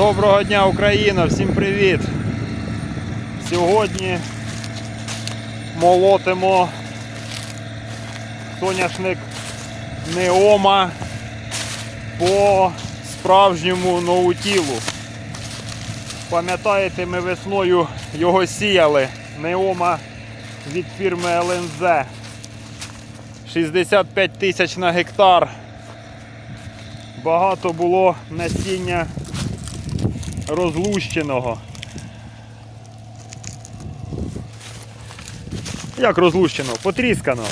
Доброго дня, Україна! Всім привіт! Сьогодні молотимо соняшник Неома по справжньому ноутілу. Пам'ятаєте, ми весною його сіяли. Неома від фірми ЛНЗ. 65 тисяч на гектар. Багато було насіння розлущеного. Як розлущеного? Потрісканого.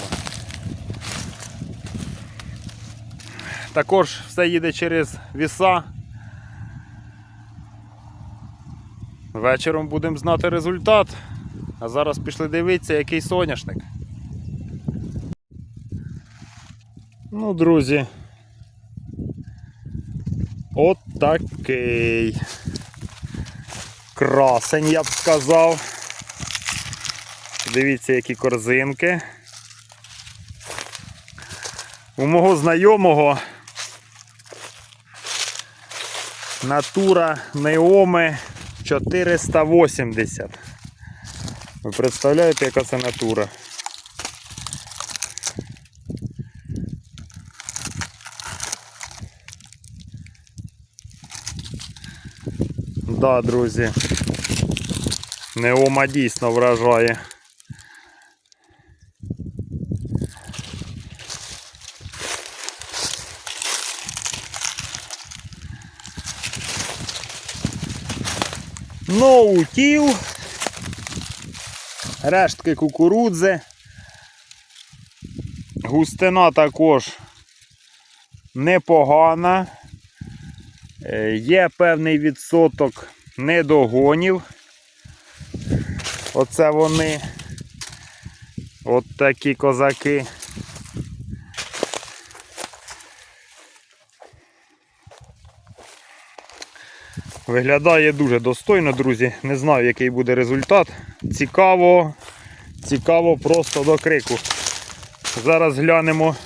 Також все їде через віса. Вечором будемо знати результат. А зараз пішли дивитися, який соняшник. Ну, друзі. От такий. Красень, я б сказав. Дивіться, які корзинки. У мого знайомого натура Неоми 480. Ви представляєте, яка це натура? Да, друзі. Неома дійсно вражає. Ноутіл. Рештки кукурудзи. Густина також непогана. Е, Є певний відсоток недогонів. Оце вони. От такі козаки. Виглядає дуже достойно, друзі. Не знаю, який буде результат. Цікаво, цікаво просто до крику. Зараз глянемо,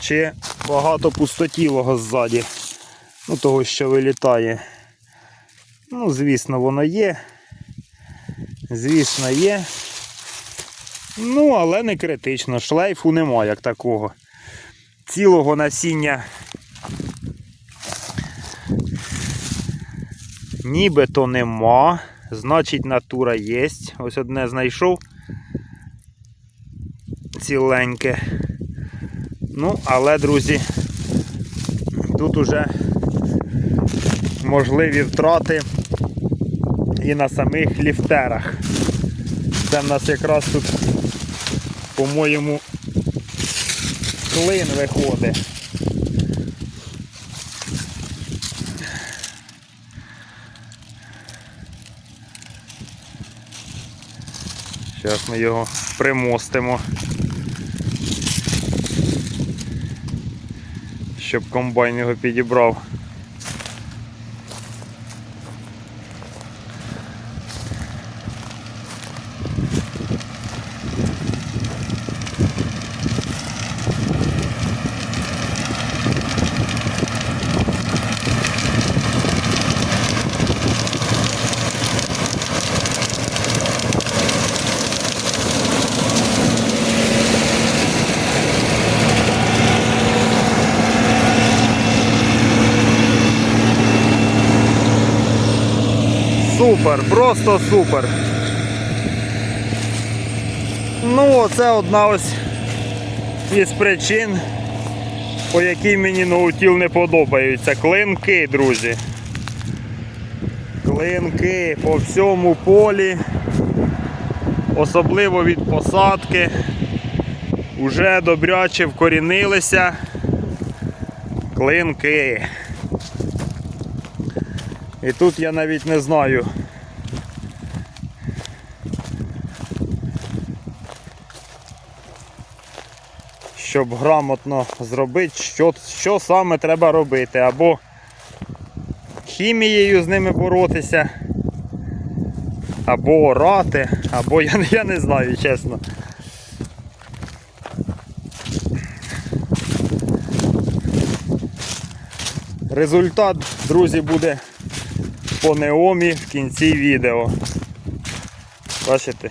чи багато пустотілого ззаді. Ну, того, що вилітає. Ну, звісно, воно є. Звісно, є. Ну, але не критично. Шлейфу нема як такого. Цілого насіння нібито нема. Значить, натура є. Ось одне знайшов. Ціленьке. Ну, але, друзі, тут уже можливі втрати і на самих ліфтерах. Це в нас якраз тут, по-моєму, клин виходить. Зараз ми його примостимо. Щоб комбайн його підібрав. Супер, просто супер. Ну, це одна ось із причин, по якій мені ноутіл не подобаються. Клинки, друзі. Клинки по всьому полі, особливо від посадки, уже добряче вкорінилися. Клинки. І тут я навіть не знаю. Щоб грамотно зробити, що, що саме треба робити. Або хімією з ними боротися, або орати, або я, я не знаю, чесно. Результат, друзі, буде по неомі в кінці відео. Бачите?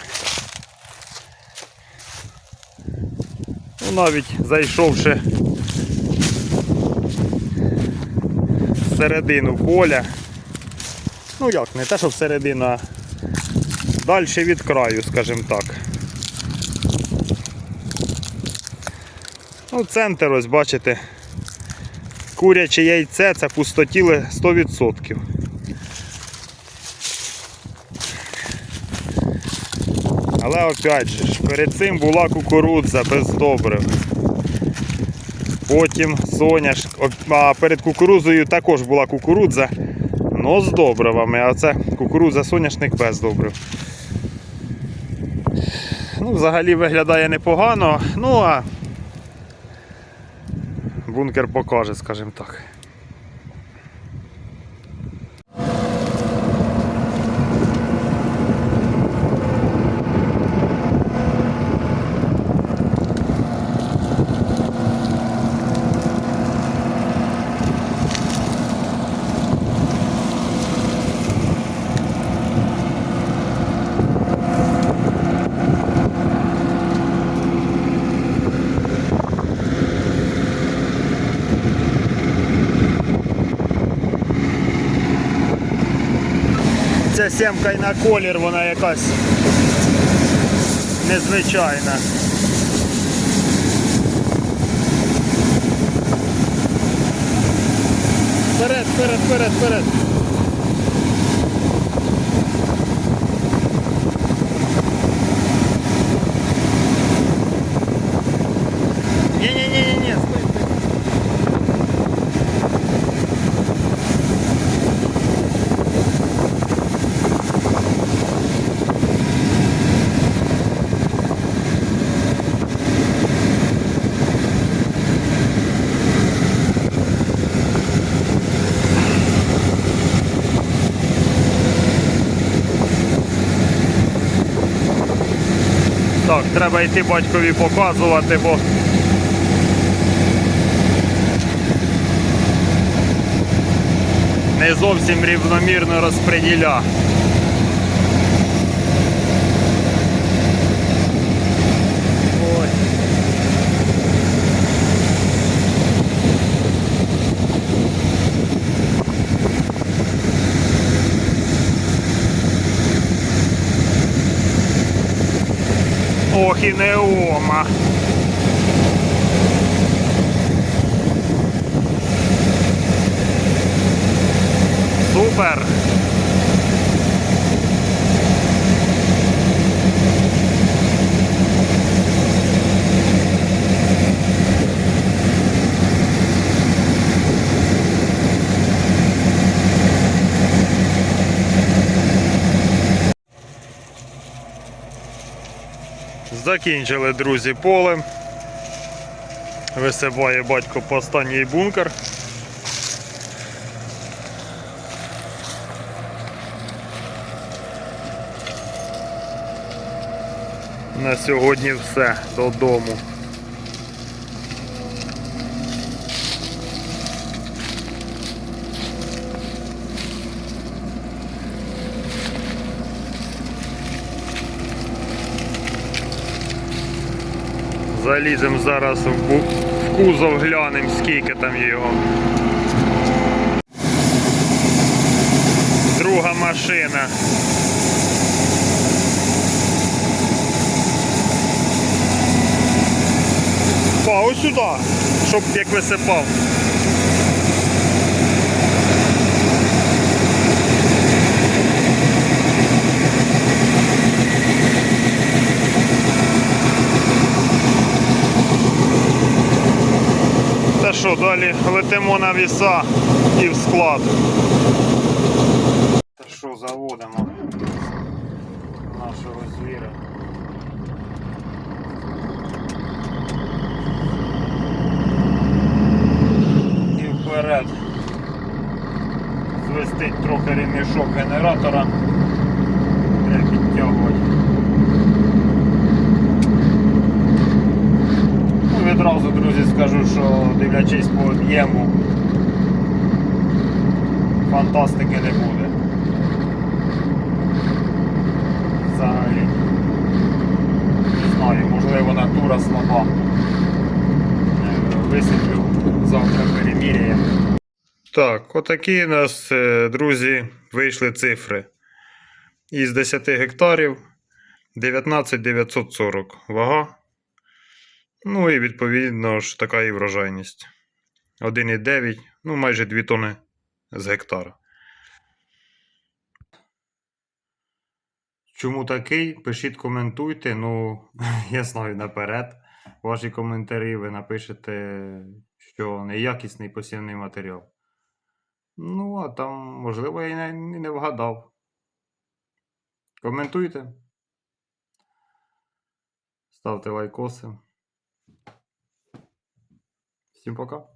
Навіть зайшовши всередину поля. Ну як, не те, що всередину, а далі від краю, скажімо так. Ну, центр, ось бачите, куряче яйце це пустотіле 100%. Але опять же, перед цим була кукурудза без добрив. Потім соняш, а перед кукурудзою також була кукурудза, але з добривами, а це кукурудза соняшник без добрив. Ну, взагалі виглядає непогано, ну а бункер покаже, скажімо так. Ця сімка і на колір, вона якась незвичайна. Вперед, вперед, вперед, вперед. Так, треба йти батькові показувати, бо не зовсім рівномірно розподіля. Ох і неома. Супер. Закінчили, друзі, поле. Висипає батько по останній бункер. На сьогодні все додому. Заліземо зараз в, кузов, глянемо, скільки там його. Друга машина. Па, ось сюди, щоб як висипав. Та далі летимо на віса і в склад. Та що, заводимо нашого звіра. І вперед. Звестить трохи ремішок генератора. Треба підтягувати. Відразу, друзі, скажу, що дивлячись по об'єму, фантастики не буде. Взагалі. Не знаю, можливо натура слаба. Е, Висвітлю, завтра переміряємо. Так, отакі у нас, е, друзі, вийшли цифри. Із 10 гектарів 19 940 вага. Ну і відповідно ж така і врожайність. 1,9, ну майже 2 тони з гектара. Чому такий? Пишіть, коментуйте. Ну, я знаю наперед. Ваші коментарі ви напишете, що неякісний посівний матеріал. Ну, а там, можливо, я і не, не вгадав. Коментуйте. Ставте лайкоси. Всім пока.